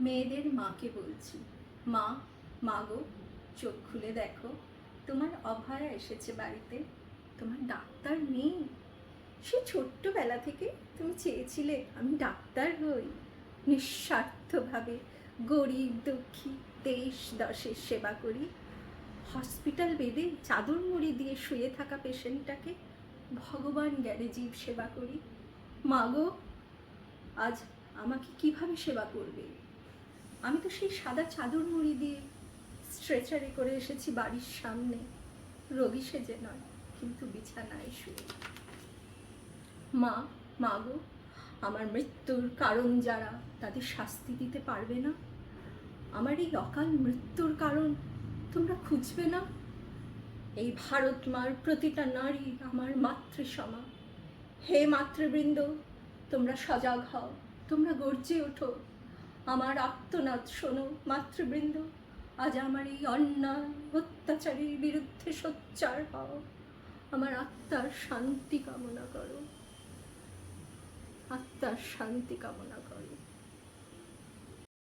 মেয়েদের মাকে বলছি। মা মা গো, চোখ খুলে দেখো, তোমার অভয়া এসেছে বাড়িতে। তোমার ডাক্তার নেই। সে ছোট্টবেলা থেকে তুমি চেয়েছিলে আমি ডাক্তার হই। নিঃস্বার্থভাবে গরিব, দুঃখী, দেশ, দশের সেবা করি। হসপিটাল বেডে চাদর মুড়ি দিয়ে শুয়ে থাকা পেশেন্টটাকে ভগবান জ্ঞানে জীব সেবা করি। মাগো আজ আমাকে কীভাবে সেবা করবে? আমি তো সেই সাদা চাদর মুড়ি দিয়ে স্ট্রেচারে করে এসেছি বাড়ির সামনে। রোগী সেজে নয়, কিন্তু বিছানায় শুয়ে। মা মা গো, আমার মৃত্যুর কারণ যারা তাদের শাস্তি দিতে পারবে না? আমার এই অকাল মৃত্যুর কারণ তোমরা খুঁজবে না? এই ভারত মার প্রতিটা নারী আমার মাতৃসমা। হে মাতৃবৃন্দ, তোমরা সজাগ হও, তোমরা গর্জে ওঠো। আমার আত্মনাদ শোনো, মাতৃবৃন্দ। আজ আমার এই অন্যায় অত্যাচারীর বিরুদ্ধে সোচ্চার হও। আমার আত্মার শান্তি কামনা করো। আত্মার শান্তি কামনা করো।